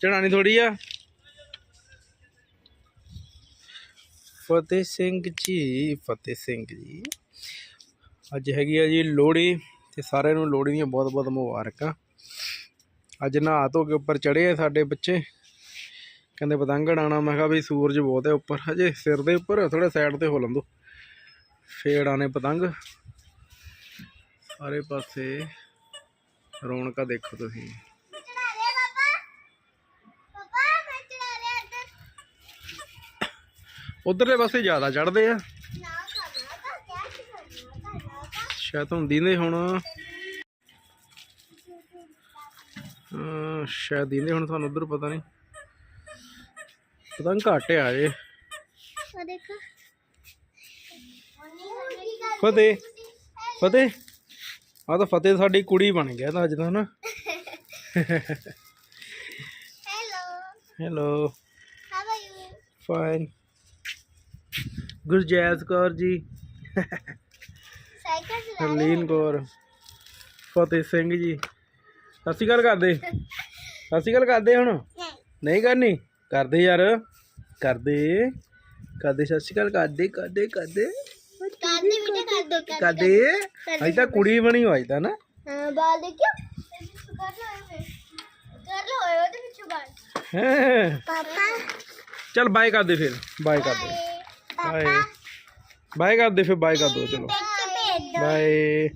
ਚੜਾਣੀ ਥੋੜੀ ਆ। ਫਤਿਹ ਸਿੰਘ ਜੀ, ਫਤਿਹ ਸਿੰਘ ਜੀ। ਅੱਜ ਹੈਗੀ ਆ ਜੀ ਲੋਹੜੀ ਤੇ ਸਾਰਿਆਂ ਨੂੰ ਲੋਹੜੀ ਦੀਆਂ ਬਹੁਤ ਬਹੁਤ ਮੁਬਾਰਕਾਂ। ਅੱਜ ਨਹਾ ਧੋ ਕੇ ਉੱਪਰ ਚੜੇ ਆ ਸਾਡੇ ਬੱਚੇ। ਕਹਿੰਦੇ ਪਤੰਗ ਉਡਾਉਣਾ ਮੈਂ ਕਿਹਾ ਵੀ ਸੂਰਜ ਬਹੁਤ ਹੈ ਉੱਪਰ। ਹਜੇ ਸਿਰ ਦੇ ਉੱਪਰ ਥੋੜਾ ਸਾਈਡ ਤੇ ਹੋ ਲੰਦੋ। ਫੇਰ ਆਣੇ ਪਤੰਗ। ਸਾਰੇ ਪਾਸੇ ਰੌਣਕਾਂ ਦੇਖੋ ਤੁਸੀਂ। ਉਧਰਲੇ ਪਾਸੇ ਜ਼ਿਆਦਾ ਚੜਦੇ ਆ। ਨਾ ਸ਼ਾਇਦ ਹੁਣ ਦੀਂਦੇ ਹੁਣ। ਸ਼ਾਇਦ ਦੀਂਦੇ ਹੁਣ ਤੁਹਾਨੂੰ ਉਧਰ ਪਤਾ ਨਹੀਂ। ਪਤੰਗ ਘੱਟ ਆ ਜੇ ਫਤਿਹ ਫਤਿਹ। ਆ ਤਾਂ ਫਤਿਹ ਸਾਡੀ ਕੁੜੀ ਬਣ ਗਿਆ ਤਾਂ ਅੱਜ ਤਾਂ ਨਾ। Hello hello how are you fine Gurjaz Kaur ji cycle ਚਲਾ ਹਰਲੀਨ ਕੌਰ ਫਤਿਹ ਸਿੰਘ ਜੀ ਸਤਿ ਸ਼੍ਰੀ ਅਕਾਲ ਕਰਦੇ ਸਤਿ ਸ਼੍ਰੀ ਅਕਾਲ ਕਰਦੇ ਹੁਣ ਨਹੀਂ ਨਹੀਂ ਕਰਨੀ ਕਰਦੇ ਯਾਰ ਕਰਦੇ ਕਰਦੇ ਸਤਿ ਸ਼੍ਰੀ ਅਕਾਲ ਕਰਦੇ ਕਰਦੇ ਕਰਦੇ ਕਾਦੇ ਬੇਟਾ ਕਰ ਦੋ ਕਰਦੇ ਅਜ ਤਾਂ ਕੁੜੀ ਬਣੀ ਹੋਈ ਤਾਂ ਨਾ ਹਾਂ ਬਾਲ ਦੇਖਿਓ ਕਰ ਲਓ ਫਿਰ ਕਰ ਲਓ ਉਹਦੇ ਵਿੱਚੋਂ ਬਾਲ ਹੈਂ। ਪਾਪਾ ਚੱਲ ਬਾਏ ਕਰਦੇ ਫਿਰ ਬਾਏ ਕਰਦੇ ਬਾਏ। ਬਾਏ ਕਰਦੇ ਫਿਰ ਬਾਏ ਕਰ ਦੋ ਚਲੋ। ਬਾਏ।